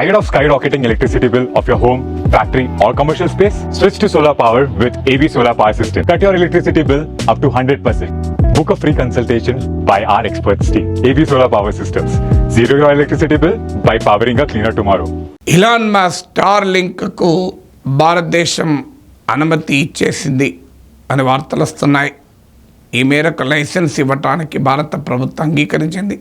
Tired of skyrocketing electricity bill of your home, factory, or commercial space? Switch to solar power with AB Solar Power System. Cut your electricity bill up to 100%. Book a free consultation by our experts team. AB Solar Power Systems. Zero your electricity bill by powering a cleaner tomorrow. ఇలాన్ మా star లింక్కు భారతదేశం అనుమతి ఇచ్చేసింది అని వార్తలు వస్తున్నాయి ఈ మేరకు licence ఇవ్వటానికి భారత ప్రభుత్వం అంగీకరించింది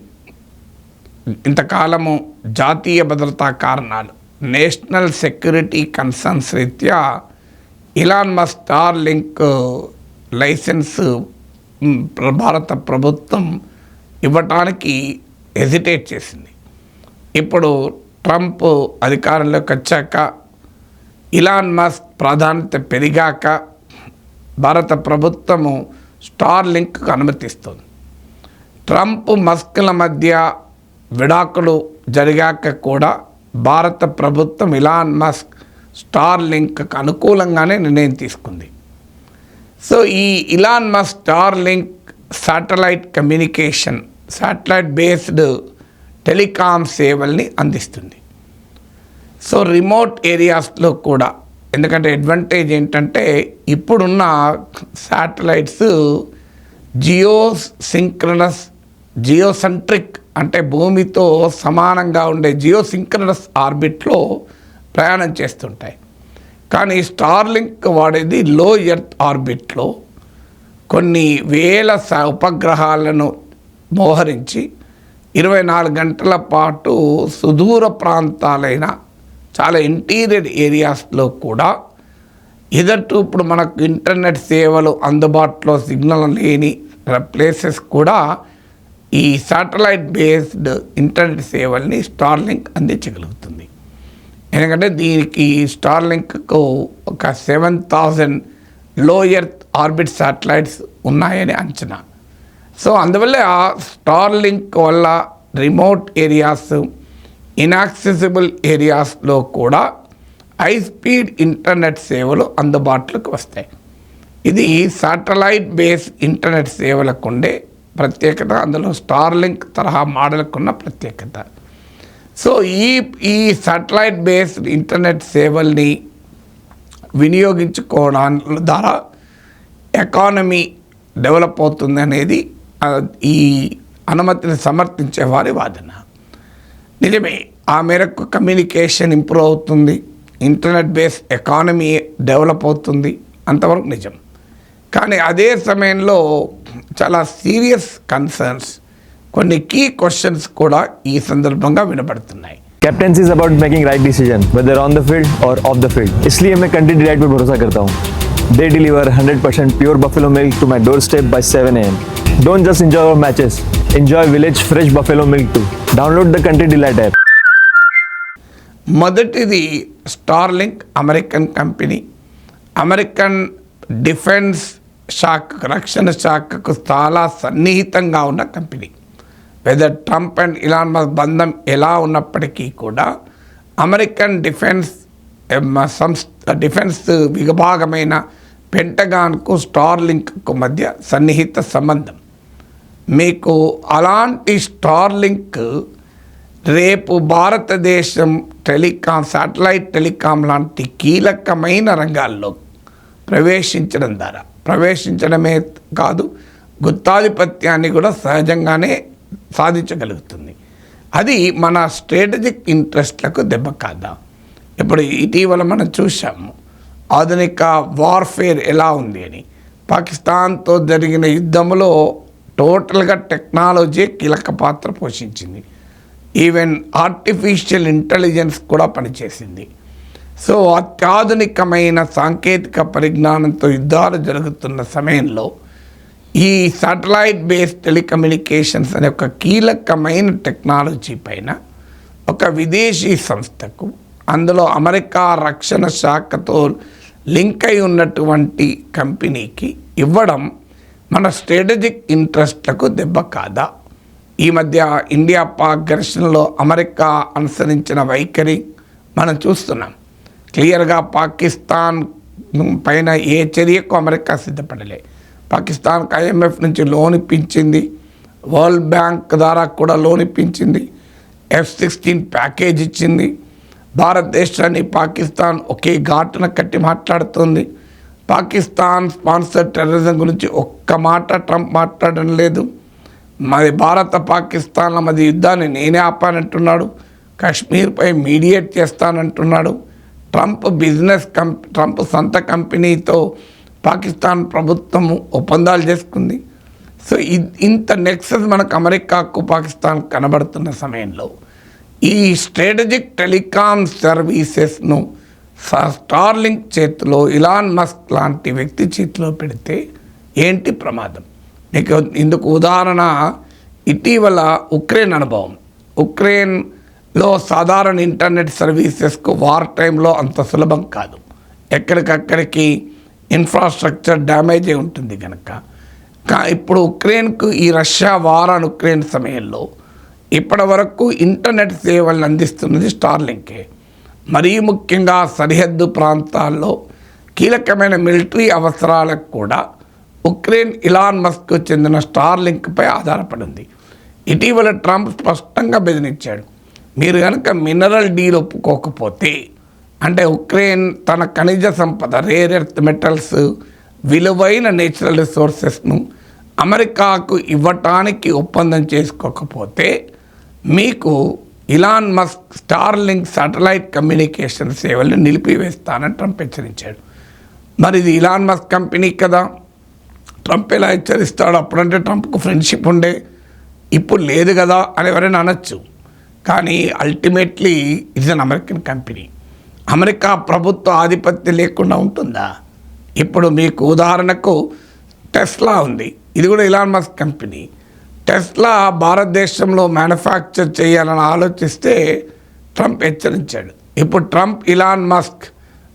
ఇంతకాలము జాతీయ భద్రతా కారణాలు నేషనల్ సెక్యూరిటీ కన్సర్న్స్ రీత్యా Elon Musk Starlink licence భారత ప్రభుత్వం ఇవ్వటానికి హెజిటేట్ చేసింది. ఇప్పుడు ట్రంప్ అధికారంలోకి వచ్చాక ఇలాన్ మస్క్ ప్రాధాన్యత పెరిగాక భారత ప్రభుత్వము స్టార్ లింక్కు అనుమతిస్తుంది. ట్రంప్ మస్క్ల మధ్య విడాకులు జరిగాక కూడా భారత ప్రభుత్వం ఇలాన్ మస్క్ స్టార్ లింక్కు అనుకూలంగానే నిర్ణయం తీసుకుంది. సో ఈ Elon Musk Starlink satellite communication satellite based telecom సేవల్ని అందిస్తుంది. సో రిమోట్ ఏరియాస్లో కూడా ఎందుకంటే అడ్వాంటేజ్ ఏంటంటే ఇప్పుడున్న శాటిలైట్స్ జియో సింక్రనస్ జియోసెంట్రిక్ అంటే భూమితో సమానంగా ఉండే జియో సింక్రనస్ ఆర్బిట్లో ప్రయాణం చేస్తుంటాయి. కానీ స్టార్లింక్ వాడేది లో ఎర్త్ ఆర్బిట్లో కొన్ని వేల స- ఉపగ్రహాలను మోహరించి ఇరవై నాలుగు గంటల పాటు సుదూర ప్రాంతాలైన చాలా ఇంటీరియర్ ఏరియాస్లో కూడా ఎదట్టు ఇప్పుడు మనకు ఇంటర్నెట్ సేవలు అందుబాటులో సిగ్నల్ లేని ప్లేసెస్ కూడా ఈ శాటిలైట్ బేస్డ్ ఇంటర్నెట్ సేవల్ని స్టార్లింక్ అందించగలుగుతుంది. ఎందుకంటే దీనికి స్టార్లింక్కు ఒక సెవెన్ థౌజండ్లో ఎర్త్ ఆర్బిట్ శాటిలైట్స్ ఉన్నాయని అంచనా. సో అందువల్ల ఆ స్టార్లింక్ వల్ల రిమోట్ ఏరియాస్ ఇన్యాక్సెసిబుల్ ఏరియాస్లో కూడా హై స్పీడ్ ఇంటర్నెట్ సేవలు అందుబాటులోకి వస్తాయి. ఇది శాటిలైట్ బేస్ ఇంటర్నెట్ సేవలకు ఉండే ప్రత్యేకత అందులో స్టార్లింక్ తరహా మోడల్కి ఉన్న ప్రత్యేకత. సో ఈ ఈ శాటిలైట్ బేస్డ్ ఇంటర్నెట్ సేవల్ని వినియోగించుకోవడం ద్వారా ఎకానమీ డెవలప్ అవుతుంది అనేది ఈ అనుమతిని సమర్థించే వారి వాదన. నిజమే ఆ మేరకు కమ్యూనికేషన్ ఇంప్రూవ్ అవుతుంది ఇంటర్నెట్ బేస్ ఎకానమీ డెవలప్ అవుతుంది అంతవరకు నిజం. కానీ అదే సమయంలో చాలా సీరియస్ కన్సర్న్స్ కొన్ని కీ క్వశ్చన్స్ కూడా ఈ సందర్భంగా వినబడుతున్నాయి captaincy is about making right decision whether on the field और ऑफ द फील्ड इसलिए मैं कंट्री डिलाइट पर भरोसा करता हूँ they deliver 100% pure buffalo milk to my door step by 7 AM don't just enjoy our matches enjoy village fresh buffalo milk to download the Country Delight app మొదటిది Starlink American company American defence శాఖ రక్షణ శాఖకు చాలా సన్నిహితంగా ఉన్న company. Whether Trump and Elon Musk బంధం ఎలా ఉన్నప్పటికీ కూడా అమెరికన్ డిఫెన్స్ సంస్థ డిఫెన్స్ విభాగమైన పెంటగాన్కు స్టార్లింక్కు మధ్య సన్నిహిత సంబంధం. మీకు అలాంటి స్టార్లింక్ రేపు భారతదేశం టెలికాం శాటిలైట్ టెలికాం లాంటి కీలకమైన రంగాల్లో ప్రవేశించడం ద్వారా. ప్రవేశించడమే కాదు గుత్తాధిపత్యాన్ని కూడా సహజంగానే సాధించగలుగుతుంది. అది మన స్ట్రాటజిక్ ఇంట్రెస్ట్లకు దెబ్బ కాదా? ఇప్పుడు ఇటీవల మనం చూసాము ఆధునిక వార్ఫేర్ ఎలా ఉంది అని. పాకిస్తాన్తో జరిగిన యుద్ధంలో టోటల్గా టెక్నాలజీ కీలక పాత్ర పోషించింది. ఈవెన్ ఆర్టిఫిషియల్ ఇంటెలిజెన్స్ కూడా పనిచేసింది. సో అత్యాధునికమైన సాంకేతిక పరిజ్ఞానంతో యుద్ధాలు జరుగుతున్న సమయంలో ఈ సాటిలైట్ బేస్డ్ టెలికమ్యూనికేషన్స్ అనే ఒక కీలకమైన టెక్నాలజీ పైన ఒక విదేశీ సంస్థకు అందులో అమెరికా రక్షణ శాఖతో లింక్ అయి ఉన్నటువంటి కంపెనీకి ఇవ్వడం మన స్ట్రాటజిక్ ఇంట్రెస్ట్లకు దెబ్బ కాదా? ఈ మధ్య ఇండియా పాక్ ఘర్షణలో అమెరికా అనుసరించిన వైఖరి మనం చూస్తున్నాం. క్లియర్గా పాకిస్తాన్ పైన ఏ చర్యకు అమెరికా సిద్ధపడలే. పాకిస్తాన్కి ఐఎంఎఫ్ నుంచి లోన్ ఇప్పించింది వరల్డ్ బ్యాంక్ ద్వారా కూడా లోన్ ఇప్పించింది ఎఫ్ సిక్స్టీన్ ప్యాకేజ్ ఇచ్చింది. భారతదేశాన్ని పాకిస్తాన్ ఒకే ఘాటున కట్టి మాట్లాడుతుంది. పాకిస్తాన్ స్పాన్సర్ టెర్రరిజం గురించి ఒక్క మాట ట్రంప్ మాట్లాడడం లేదు. మరి భారత పాకిస్తాన్ల మధ్య యుద్ధాన్ని నేనే ఆపానంటున్నాడు. కాశ్మీర్పై మీడియేట్ చేస్తానంటున్నాడు. ట్రంప్ బిజినెస్ కం ట్రంప్ సొంత కంపెనీతో పాకిస్తాన్ ప్రభుత్వం ఒప్పందాలు చేసుకుంది. సో ఇ- ఇంత నెక్సెస్ మనకు అమెరికాకు పాకిస్తాన్ కనబడుతున్న సమయంలో ఈ స్ట్రాటజిక్ టెలికాం సర్వీసెస్ను స్టార్లింక్ చేతిలో ఇలాన్ మస్క్ లాంటి వ్యక్తి చేతిలో పెడితే ఏంటి ప్రమాదం? మీకు ఇందుకు ఉదాహరణ ఇటీవల ఉక్రెయిన్ అనుభవం. ఉక్రెయిన్ లో సాధారణ ఇంటర్నెట్ సర్వీసెస్కు వార్ టైంలో అంత సులభం కాదు. ఎక్కడికక్కడికి ఇన్ఫ్రాస్ట్రక్చర్ డ్యామేజ్ అయి ఉంటుంది కనుక కా ఇప్పుడు ఉక్రెయిన్కు ఈ రష్యా వార్ అని ఉక్రెయిన్ సమయంలో ఇప్పటి వరకు ఇంటర్నెట్ సేవలను అందిస్తున్నది స్టార్లింకే. మరీ ముఖ్యంగా సరిహద్దు ప్రాంతాల్లో కీలకమైన మిలిటరీ అవసరాలకు కూడా ఉక్రెయిన్ ఇలాన్ మస్క్ చెందిన స్టార్లింక్పై ఆధారపడింది. ఇటీవల ట్రంప్ స్పష్టంగా బెదిరించాడు. మీరు కనుక మినరల్ డీల్ ఒప్పుకోకపోతే అంటే ఉక్రెయిన్ తన ఖనిజ సంపద రేర్ ఎర్త్ మెటల్స్ విలువైన నేచురల్ రిసోర్సెస్ను అమెరికాకు ఇవ్వటానికి ఒప్పందం చేసుకోకపోతే మీకు Elon Musk Starlink satellite communication సేవలను నిలిపివేస్తానని ట్రంప్ హెచ్చరించాడు. మరి ఇది ఇలాన్ మస్క్ కంపెనీ కదా? ట్రంప్ ఎలా హెచ్చరిస్తాడు? అప్పుడంటే ట్రంప్కు ఫ్రెండ్షిప్ ఉండే. ఇప్పుడు లేదు కదా అని ఎవరైనా అనొచ్చు. కానీ ultimately it's an American company America ప్రభుత్వ ఆధిపత్యం లేకుండా ఉంటుందా? ఇప్పుడు మీకు ఉదాహరణకు టెస్లా ఉంది. ఇది కూడా ఇలాన్ మస్క్ కంపెనీ టెస్లా భారతదేశంలో మ్యానుఫ్యాక్చర్ చేయాలని ఆలోచిస్తే ట్రంప్ హెచ్చరించాడు. ఇప్పుడు ట్రంప్ ఇలాన్ మస్క్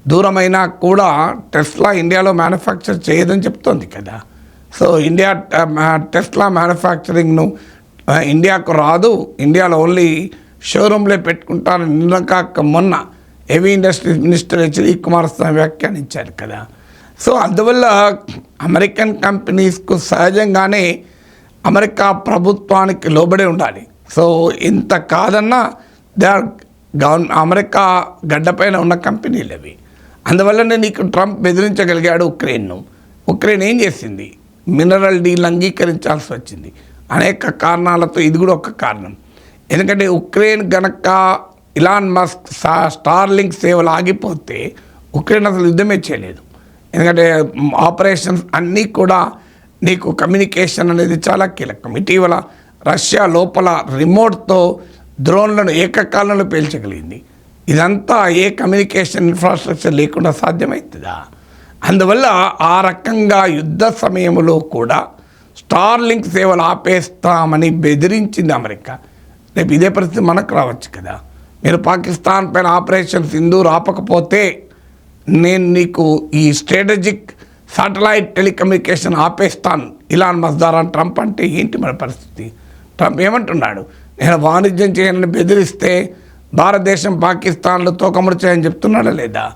దూరమైనా కూడా టెస్లా ఇండియాలో మ్యానుఫ్యాక్చర్ చేయదని చెప్తోంది కదా. సో ఇండియా టెస్లా మ్యానుఫ్యాక్చరింగ్ను ఇండియాకు రాదు. ఇండియాలో ఓన్లీ షోరూంలే పెట్టుకుంటారని నిన్న కాక మొన్న heavy industries minister HD Kumaraswamy వ్యాఖ్యానించారు కదా. సో అందువల్ల అమెరికన్ కంపెనీస్కు సహజంగానే అమెరికా ప్రభుత్వానికి లోబడి ఉండాలి. సో ఇంత కాదన్నా దే ఆర్ గవర్న అమెరికా గడ్డపైన ఉన్న కంపెనీలు అవి. అందువల్లనే నీకు ట్రంప్ బెదిరించగలిగాడు ఉక్రెయిన్ను. ఉక్రెయిన్ ఏం చేసింది? మినరల్ డీల్ అంగీకరించాల్సి వచ్చింది. అనేక కారణాలతో ఇది కూడా ఒక కారణం. ఎందుకంటే ఉక్రెయిన్ గనక ఇలాన్ మస్క్ సా- స్టార్లింక్ సేవలు ఆగిపోతే ఉక్రెయిన్ అసలు యుద్ధమే చేయలేదు. ఎందుకంటే ఆపరేషన్స్ అన్నీ కూడా నీకు కమ్యూనికేషన్ అనేది చాలా కీలకం. ఇటీవల రష్యా లోపల రిమోట్తో డ్రోన్లను ఏకకాలంలో పేల్చగలిగింది. ఇదంతా ఏ కమ్యూనికేషన్ ఇన్ఫ్రాస్ట్రక్చర్ లేకుండా సాధ్యమవుతుందా? అందువల్ల ఆ రకంగా యుద్ధ సమయంలో కూడా స్టార్లింక్ సేవలు ఆపేస్తామని బెదిరించింది అమెరికా. రేపు ఇదే పరిస్థితి మనకు రావచ్చు కదా. మీరు పాకిస్తాన్ పైన ఆపరేషన్ సింధు ఆపకపోతే నేను నీకు ఈ స్ట్రాటజిక్ సాటిలైట్ టెలికమ్యూనికేషన్ ఆపేస్తాను. ఇలాన్ మజ్దారాన్ ట్రంప్ అంటే ఏంటి మన పరిస్థితి? ట్రంప్ ఏమంటున్నాడు? నేను వాణిజ్యం చేయనని బెదిరిస్తే భారతదేశం పాకిస్తాన్లో తోకముడు చేయని చెప్తున్నాడా లేదా?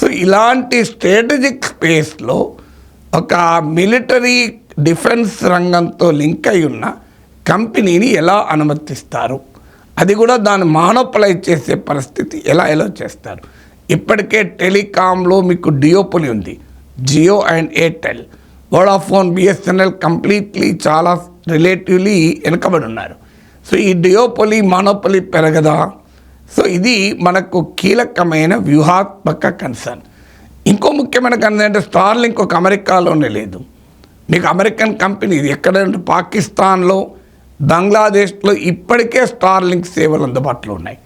సో ఇలాంటి స్ట్రాటజిక్ స్పేస్లో ఒక మిలిటరీ డిఫెన్స్ రంగంతో లింక్ అయి ఉన్న కంపెనీని ఎలా అనుమతిస్తారు? అది కూడా దాన్ని మానోపలైజ్ చేసే పరిస్థితి ఎలా ఎలా చేస్తారు? ఇప్పటికే టెలికాంలో మీకు డియోపొలి ఉంది. Jio and Airtel. Vodafone BSNL completely చాలా రిలేటివ్లీ వెనుకబడి ఉన్నారు. సో ఈ డియోపొలి మానోపొలి పెరగదా? సో ఇది మనకు కీలకమైన వ్యూహాత్మక కన్సర్న్ ఇంకో ముఖ్యమైన కన్సర్న్ అంటే స్టార్లింక్ ఒక అమెరికాలోనే లేదు. మీకు అమెరికన్ కంపెనీ ఇది ఎక్కడంటే పాకిస్తాన్లో బంగ్లాదేశ్లో ఇప్పటికే స్టార్లింక్ సేవలు అందుబాటులో ఉన్నాయి.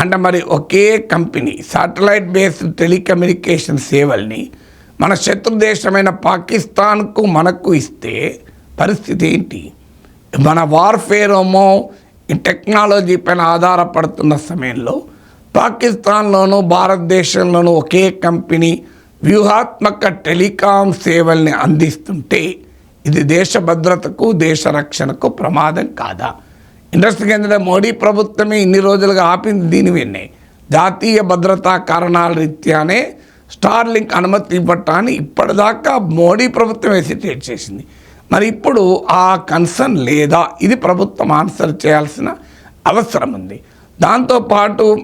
అంటే మరి ఒకే కంపెనీ శాటిలైట్ బేస్డ్ టెలికమ్యూనికేషన్ సేవల్ని మన శత్రు దేశమైన పాకిస్తాన్కు మనకు ఇస్తే పరిస్థితి ఏంటి? మన వార్ఫేర్ ఏమో ఈ టెక్నాలజీ పైన ఆధారపడుతున్న సమయంలో పాకిస్తాన్లోనూ భారతదేశంలోనూ ఒకే కంపెనీ వ్యూహాత్మక టెలికాం సేవల్ని అందిస్తుంటే ఇది దేశ భద్రతకు దేశ రక్షణకు ప్రమాదం కాదా? ఇండస్ట్రీ ఏంటంటే మోడీ ప్రభుత్వమే ఇన్ని రోజులుగా ఆపింది దీని విన్నే. జాతీయ భద్రతా కారణాల రీత్యానే స్టార్లింక్ అనుమతి ఇవ్వటాన్ని ఇప్పటిదాకా మోడీ ప్రభుత్వం హెసిటేట్ చేసింది. మరి ఇప్పుడు ఆ కన్సర్న్ లేదా? ఇది ప్రభుత్వం ఆన్సర్ చేయాల్సిన అవసరం ఉంది. దాంతోపాటు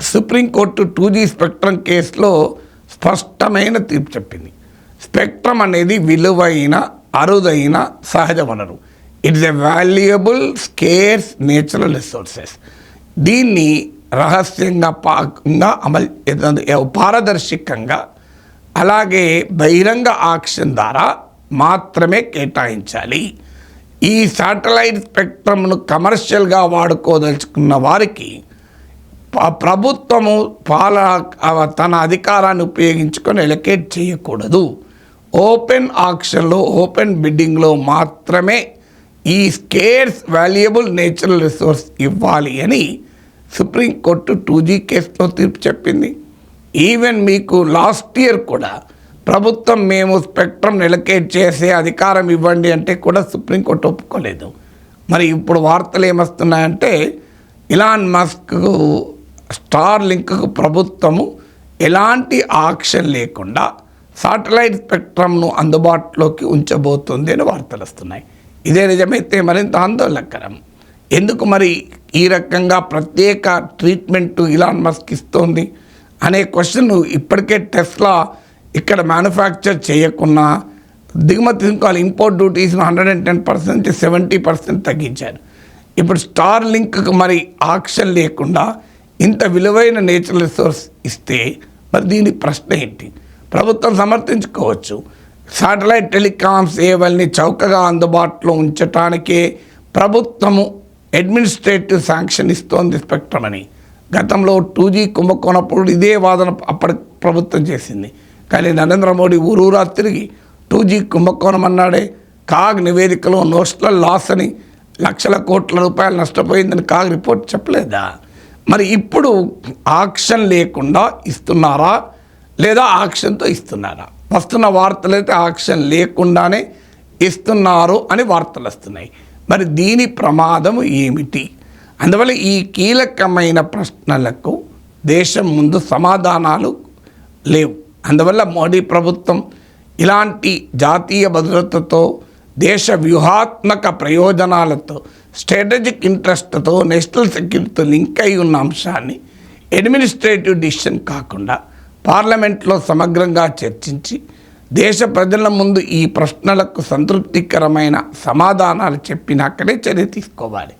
సుప్రీంకోర్టు టూ జీ స్పెక్ట్రమ్ కేసులో స్పష్టమైన తీర్పు చెప్పింది. స్పెక్ట్రమ్ అనేది విలువైన అరుదైన సహజ వనరు. It's a valuable scarce natural resources దీన్ని రహస్యంగా పాకంగా అమలు పారదర్శకంగా అలాగే బహిరంగ ఆక్షన్ ద్వారా మాత్రమే కేటాయించాలి. ఈ శాటిలైట్ స్పెక్ట్రమ్ను కమర్షియల్గా వాడుకోదలుచుకున్న వారికి ప్రభుత్వము పాల తన అధికారాన్ని ఉపయోగించుకొని ఎలకేట్ చేయకూడదు. ఓపెన్ ఆక్షన్లో ఓపెన్ బిడ్డింగ్లో మాత్రమే ఈ స్కేర్స్ వాల్యుయబుల్ నేచురల్ రిసోర్స్ ఇవ్వాలి అని సుప్రీంకోర్టు టూ జీ కేసులో తీర్పు చెప్పింది. ఈవెన్ మీకు లాస్ట్ ఇయర్ కూడా ప్రభుత్వం మేము స్పెక్ట్రమ్ ఎలకేట్ చేసే అధికారం ఇవ్వండి అంటే కూడా సుప్రీంకోర్టు ఒప్పుకోలేదు. మరి ఇప్పుడు వార్తలు ఏమొస్తున్నాయంటే ఇలాన్ మస్క్ స్టార్ లింక్కు ప్రభుత్వము ఎలాంటి ఆక్షన్ లేకుండా సాటిలైట్ స్పెక్ట్రమ్ను అందుబాటులోకి ఉంచబోతుంది అని వార్తలు వస్తున్నాయి. ఇదే నిజమైతే మరింత ఆందోళనకరం. ఎందుకు మరి ఈ రకంగా ప్రత్యేక ట్రీట్మెంట్ ఇలాన్ మస్క్ ఇస్తోంది? అనే క్వశ్చన్ ఇప్పటికే టెస్లా ఇక్కడ మ్యానుఫ్యాక్చర్ చేయకున్నా దిగుమతి సుంకాలు import డ్యూటీస్ను hundred and ten percent seventy percent తగ్గించారు. ఇప్పుడు స్టార్ లింక్కి మరి ఆక్షన్ లేకుండా ఇంత విలువైన నేచురల్ రిసోర్స్ ఇస్తే మరి దీని ప్రశ్న ఏంటి? ప్రభుత్వం సమర్థించుకోవచ్చు. శాటిలైట్ టెలికామ్ సేవల్ని చౌకగా అందుబాటులో ఉంచటానికే ప్రభుత్వము అడ్మినిస్ట్రేటివ్ శాంక్షన్ ఇస్తోంది స్పెక్ట్రమ్ అని. గతంలో టూ జీ కుంభకోణప్పుడు ఇదే వాదన అప్పటి ప్రభుత్వం చేసింది. కానీ నరేంద్ర మోడీ ఊరూరా తిరిగి టూ జీ కుంభకోణం అన్నాడే. కాగ్ నివేదికలో నోషనల్ లాస్ అని లక్షల కోట్ల రూపాయలు నష్టపోయిందని కాగ్ రిపోర్ట్ చెప్పలేదా? మరి ఇప్పుడు ఆక్షన్ లేకుండా ఇస్తున్నారా? లేదా ఆక్షన్తో ఇస్తున్నారా? వస్తున్న వార్తలు అయితే ఆక్షన్ లేకుండానే ఇస్తున్నారు అని వార్తలు వస్తున్నాయి. మరి దీని ప్రమాదం ఏమిటి? అందువల్ల ఈ కీలకమైన ప్రశ్నలకు దేశం ముందు సమాధానాలు లేవు. అందువల్ల మోడీ ప్రభుత్వం ఇలాంటి జాతీయ భద్రతతో దేశ వ్యూహాత్మక ప్రయోజనాలతో స్ట్రాటజిక్ ఇంట్రెస్ట్తో నేషనల్ సెక్యూరిటీతో లింక్ అయి ఉన్న అంశాన్ని అడ్మినిస్ట్రేటివ్ డిసిషన్ కాకుండా పార్లమెంట్లో సమగ్రంగా చర్చించి దేశ ప్రజల ముందు ఈ ప్రశ్నలకు సంతృప్తికరమైన సమాధానాలు చెప్పినాకనే చర్య తీసుకోవాలి.